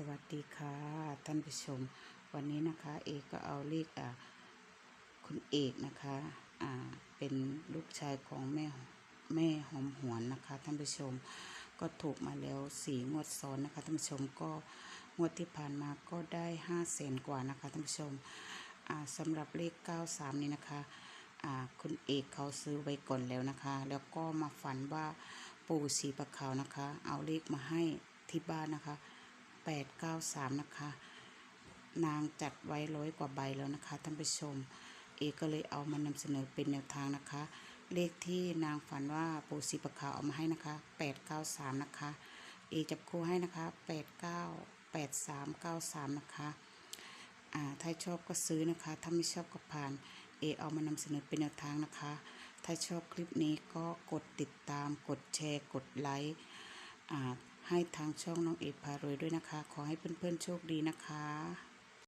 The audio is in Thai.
สวัสดีค่ะท่านผู้ชม วันนี้นะคะเอกก็เอาเลขอ่าคุณเอกนะคะอ่าเป็นลูกชายของแม่แม่หอมหวนนะคะท่านผู้ชมก็ถูกมาแล้วสี่งวดซ้อนนะคะท่านผู้ชมก็งวดที่ผ่านมาก็ได้ห้าแสนกว่านะคะท่านผู้ชมอ่าสำหรับเลข93นี้นะคะอ่าคุณเอกเขาซื้อไว้ก่อนแล้วนะคะ แล้วก็มาฝันว่าปู่สีประขาวนะคะ เอาเลขมาให้ที่บ้านนะคะ 893 นะคะ นางจัดไว้ร้อยกว่าใบแล้วนะคะท่านผู้ชม เอก็เลยเอามานำเสนอเป็นแนวทางนะคะ เลขที่นางฝันว่าปู่สีประขาวเอามาให้นะคะ 893 นะคะ เอจับคู่ให้นะคะ 89 83 93 นะคะอ่าถ้าชอบก็ซื้อนะคะ ถ้าไม่ชอบก็ผ่าน เอเอามานำเสนอเป็นแนวทางนะคะ ถ้าชอบคลิปนี้ก็กดติดตาม กดแชร์ กดไลค์อ่า ให้ทางช่องน้องเอกพารวยด้วยนะคะ ขอให้เพื่อนๆโชคดีนะคะ